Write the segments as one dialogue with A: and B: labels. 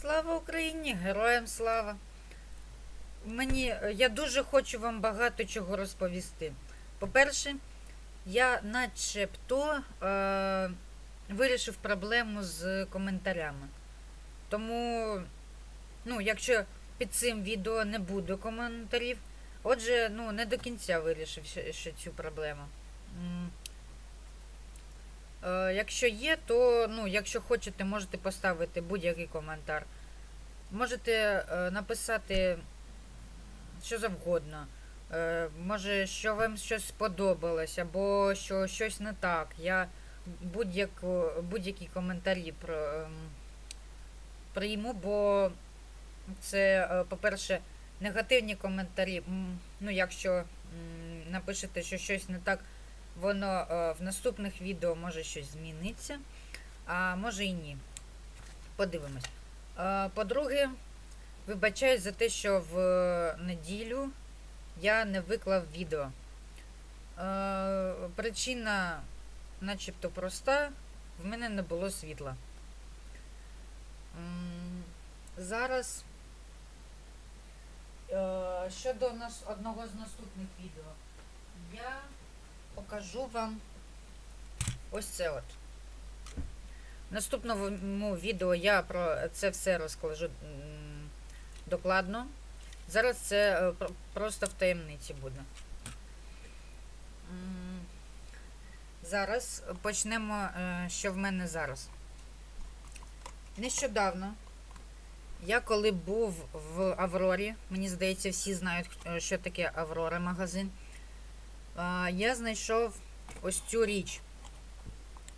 A: Слава Україні! Героям слава! Мені, я дуже хочу вам багато чого розповісти. По-перше, я начебто е, вирішив проблему з коментарями. Тому, ну, якщо під цим відео не буде коментарів, отже, ну, не до кінця вирішив ще, ще цю проблему. Е, якщо є, то ну, якщо хочете, можете поставити будь-який коментар. Можете е, написати що завгодно. Е, може, що вам щось сподобалось, або що щось не так. Я будь-які коментарі ем, прийму, бо це, по-перше, негативні коментарі. Ну, якщо напишете, що щось не так, воно е, в наступних відео може щось зміниться, а може і ні. Подивимось. Е, По-друге, вибачаюсь за те, що в неділю я не виклав відео. Е, Причина начебто проста, в мене не було світла. Зараз е, щодо одного з наступних відео, я покажу вам ось це от. В наступному відео я про це все розкажу докладно. Зараз це е, просто в таємниці буде. Зараз почнемо, е, що в мене зараз. Нещодавно я коли був в Аврорі, мені здається, всі знають, е, що таке Аврора магазин. Я знайшов ось цю річ.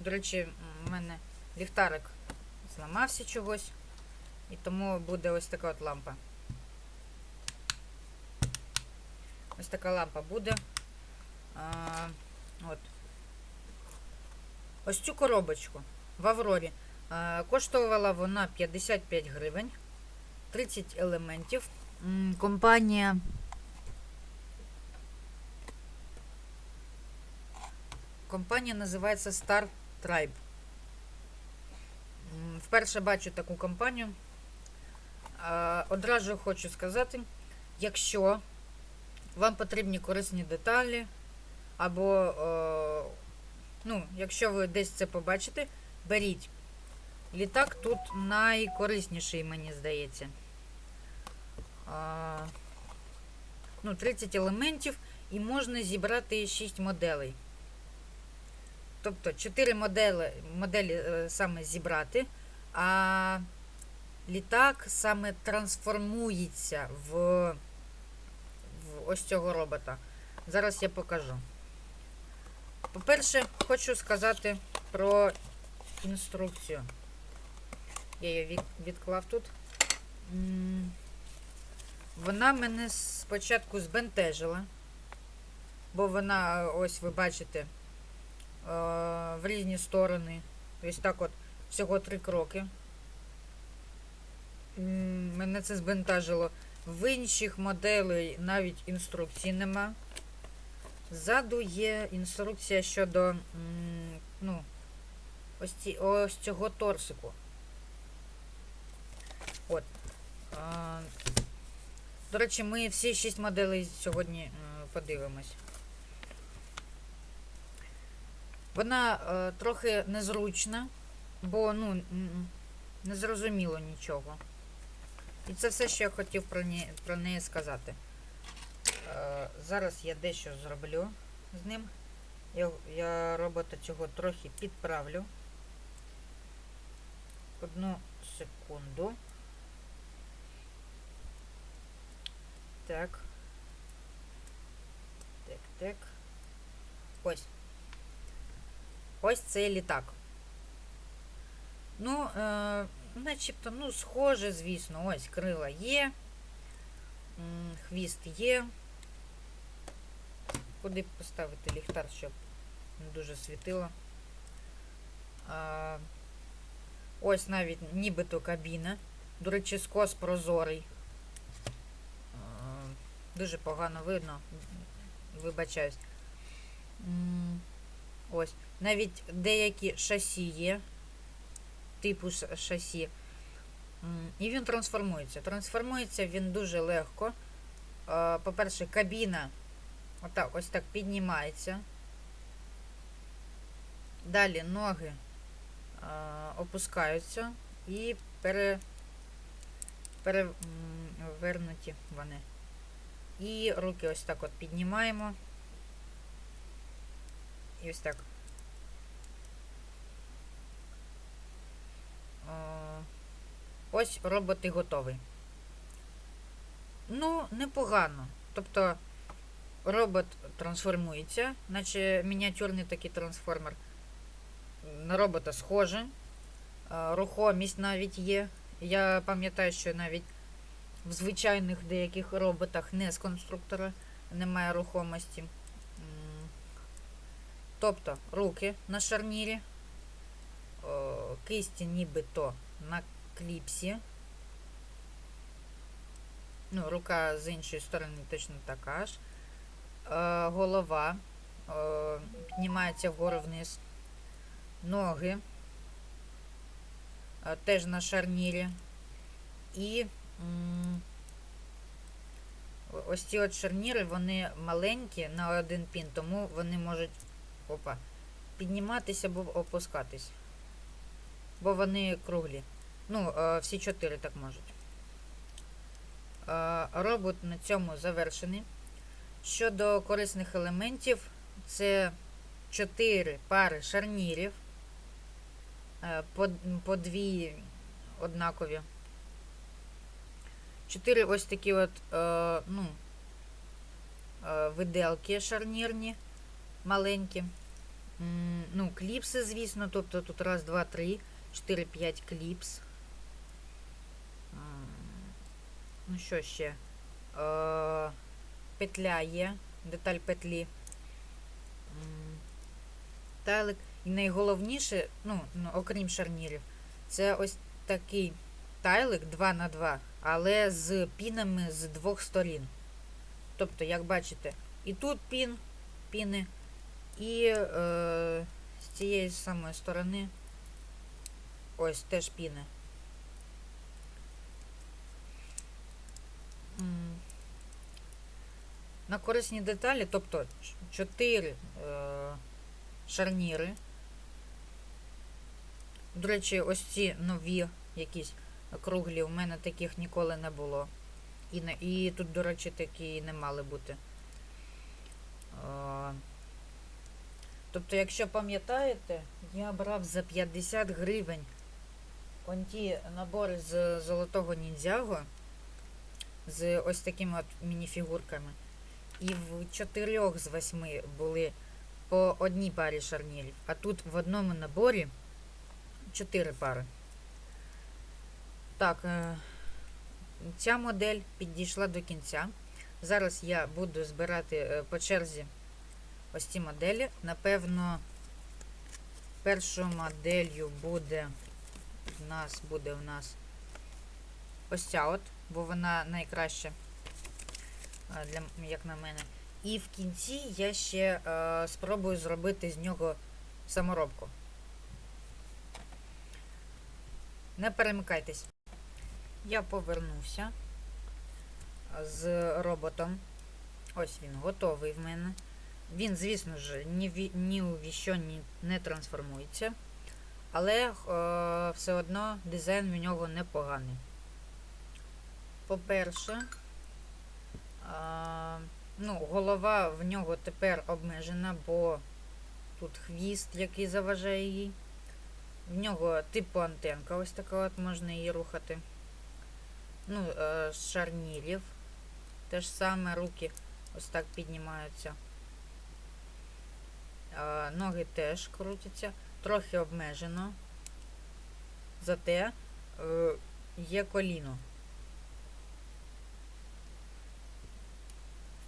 A: До речі, у мене ліхтарик зламався чогось. І тому буде ось така от лампа. Ось така лампа буде. А, от. Ось цю коробочку в Аврорі. А, коштувала вона 55 гривень. 30 елементів. Компанія. Компанія називається Star Tribe. Вперше бачу таку компанію. Одразу хочу сказати, якщо вам потрібні корисні деталі, або, ну, якщо ви десь це побачите, беріть. Літак тут найкорисніший, мені здається. Ну, 30 елементів і можна зібрати 6 моделей. Тобто 4 моделі, моделі саме зібрати, а літак саме трансформується в, в ось цього робота. Зараз я покажу. По-перше, хочу сказати про інструкцію. Я її відклав тут. Вона мене спочатку збентежила, бо вона, е, ось ви бачите, в різні сторони. Ось так от всього три кроки. Мене це збентажило. В інших моделей навіть інструкцій нема. Ззаду є інструкція щодо ну, ось, ці, ось цього торсику. От. До речі, ми всі шість моделей сьогодні е, подивимось. Вона е, трохи незручна, бо ну, не зрозуміло нічого. І це все, що я хотів про, не, про неї сказати. Е, зараз я дещо зроблю з ним. Я, я робота цього трохи підправлю. Одну секунду. Так. Так, так. Ось. Ось цей літак. Ну, е, начебто, ну, схоже, звісно, ось крила є. Хвіст є. Куди поставити ліхтар, щоб не дуже світило. А, ось навіть нібито кабіна. До речі, скос прозорий. А, дуже погано видно. Вибачаюсь. Ось. Навіть деякі шасі є. Типу шасі. І він трансформується. Трансформується він дуже легко. По-перше, кабіна отак, ось так піднімається. Далі ноги опускаються і пере, перевернуті вони. І руки ось так от піднімаємо. І ось так. Е, Ось робот і готовий. Ну, непогано. Тобто робот трансформується, наче мініатюрний такий трансформер. На робота схоже. Е, Рухомість навіть є. Я пам'ятаю, що навіть в звичайних деяких роботах не з конструктора немає рухомості. Тобто руки на шарнірі, кисті нібито на кліпсі. Ну, рука з іншої сторони точно така ж. Е, голова е, піднімається вгору вниз. Ноги е, теж на шарнірі. І ось ці от шарніри, вони маленькі на один пін, тому вони можуть опа, підніматися або опускатись. Бо вони круглі. Ну, е, всі чотири так можуть. Е, Робот на цьому завершений. Щодо корисних елементів, це 4 пари шарнірів, е, по, по дві однакові. 4 ось такі от, ну, виделки шарнірні, маленькі. Ну, кліпси, звісно, тобто тут раз, два, три, 4, 5 кліпс. Ну, що ще? Е, петля є, деталь петлі. М, Тайлик. І найголовніше, ну, ну, окрім шарнірів, це ось такий тайлик 2 на 2 але з пінами з двох сторін. Тобто, як бачите, і тут пін, піни, і е, з цієї самої сторони ось теж піни. На корисні деталі, тобто 4 е, шарніри. До речі, ось ці нові якісь круглі, у мене таких ніколи не було. І, і тут, до речі, такі не мали бути. Е, тобто, якщо пам'ятаєте, я брав за 50 гривень он ті набори з золотого ніндзяго з ось такими от мініфігурками. І в чотирьох з восьми були по одній парі шарнірів. А тут в одному наборі чотири пари. Так, е, ця модель підійшла до кінця. Зараз я буду збирати е, по черзі ось ці моделі. Напевно, першою моделлю буде в нас буде в нас ось ця от, бо вона найкраща, для, як на мене. І в кінці я ще е, спробую зробити з нього саморобку. Не перемикайтесь. Я повернувся з роботом. Ось він готовий в мене. Він, звісно ж, ні, ні у ні, не трансформується. Але е, все одно дизайн в нього непоганий. По-перше, е, ну, голова в нього тепер обмежена, бо тут хвіст, який заважає їй. В нього типу антенка, ось така от можна її рухати. Ну, е, шарнірів. Те ж саме руки ось так піднімаються. Е, ноги теж крутяться. Трохи обмежено. Зате е, є коліно.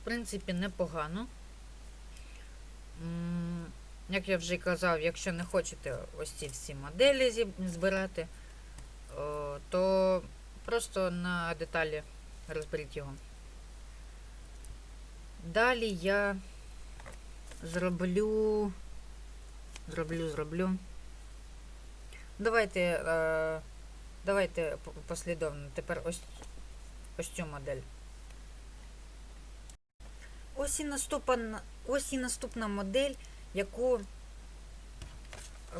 A: В принципі, непогано. Як я вже казав, якщо не хочете ось ці всі моделі збирати, то просто на деталі розберіть його. Далі я зроблю. Зроблю, зроблю. Давайте е, Давайте послідовно. Тепер ось, ось цю модель. Ось і наступна, ось і наступна модель, яку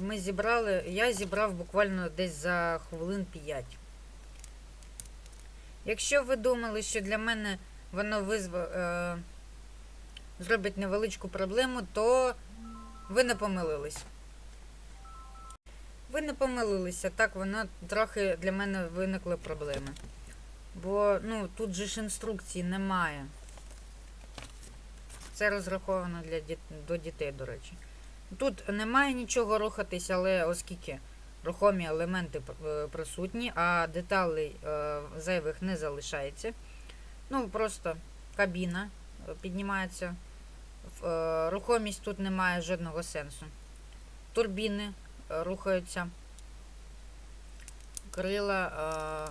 A: ми зібрали. Я зібрав буквально десь за хвилин 5. Якщо ви думали, що для мене воно визв... зробить невеличку проблему, то ви не помилились. Ви не помилилися, так, воно трохи для мене виникли проблеми. Бо, ну, тут же ж інструкції немає. Це розраховано для діт... до дітей, до речі. Тут немає нічого рухатись, але оскільки рухомі елементи е, присутні, а деталей е, зайвих не залишається. Ну, просто кабіна е, піднімається. Е, Рухомість тут немає жодного сенсу. Турбіни е, рухаються. Крила е,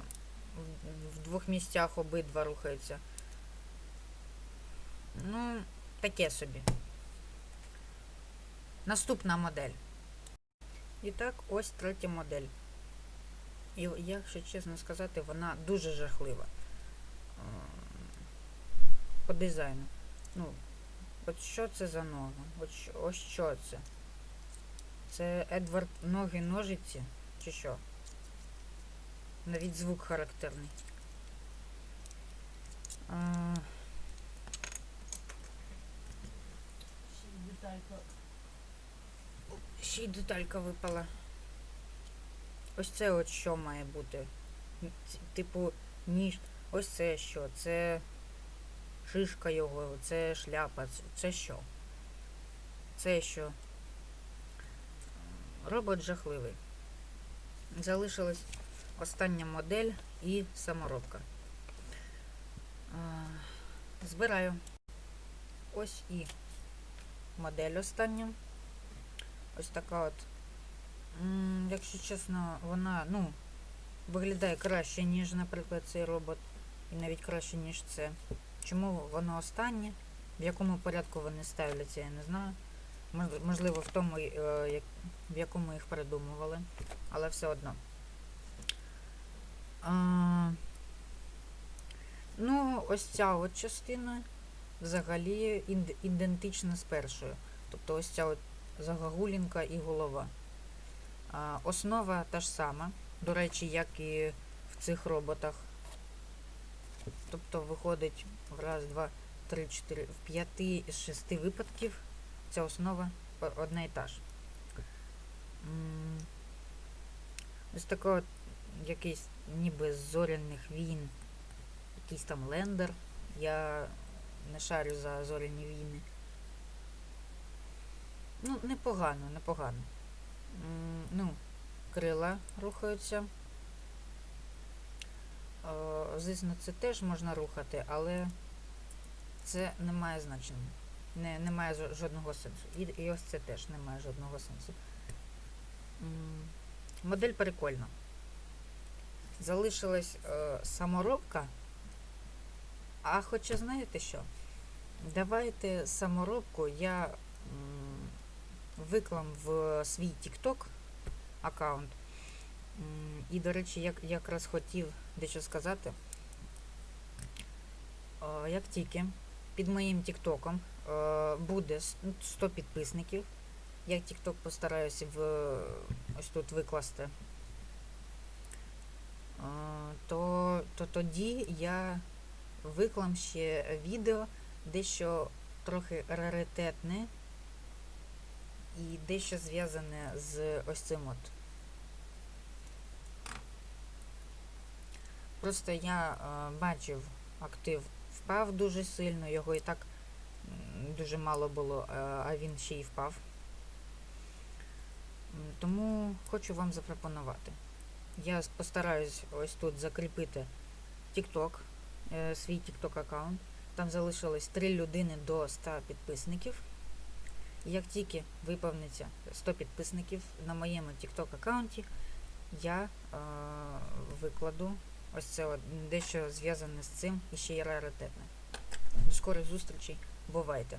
A: в- двох місцях обидва рухаються. Ну, таке собі. Наступна модель. І так, ось третя модель. І якщо чесно сказати, вона дуже жахлива. По дизайну. Ну, от що це за нога? От що, ось що це? Це Едвард ноги ножиці? Чи що? Навіть звук характерний. А,
B: Ще й деталька.
A: Ще й деталька випала. Ось це от що має бути. Типу, ніж. Ось це що? Це шишка його, це шляпа. Це, що? Це що? Робот жахливий. Залишилась остання модель і саморобка. Збираю. Ось і модель остання. Ось така от. Якщо чесно, вона, ну, виглядає краще, ніж, наприклад, цей робот. І навіть краще, ніж це. Чому воно останнє? В якому порядку вони ставляться, я не знаю. Можливо, в тому, е, в якому їх придумували. Але все одно. А, ну, ось ця от частина взагалі ідентична з першою. Тобто ось ця от загогулінка і голова. А, основа та ж сама, до речі, як і в цих роботах. Тобто виходить в раз, два, три, чотири, в п'яти з шести випадків ця основа одна і та ж. Ось така от якийсь ніби з зоряних війн, якийсь там лендер. Я не шарю за зоряні війни. Ну, непогано, непогано. Ну, крила рухаються. Е, Звісно, це теж можна рухати, але це не має значення. Не, не має жодного сенсу. І, і ось це теж не має жодного сенсу. Модель прикольна. Залишилась е, саморобка. А хоча знаєте що? Давайте саморобку я м, виклам в свій TikTok аккаунт. І, до речі, як якраз хотів дещо сказати. Е, Як тільки під моїм тіктоком е, буде ну, 100 підписників, я TikTok постараюся в, ось тут викласти, е, то, то тоді я виклам ще відео дещо трохи раритетне і дещо зв'язане з ось цим от. Просто я е, бачив, актив впав дуже сильно, його і так дуже мало було, е, а він ще й впав. Тому хочу вам запропонувати. Я постараюсь ось тут закріпити TikTok, е, свій TikTok аккаунт. Там залишилось 3 людини до 100 підписників. Як тільки виповниться 100 підписників на моєму TikTok аккаунті, я е, викладу ось це от, дещо зв'язане з цим і ще й раритетне. До скорих зустрічей. Бувайте!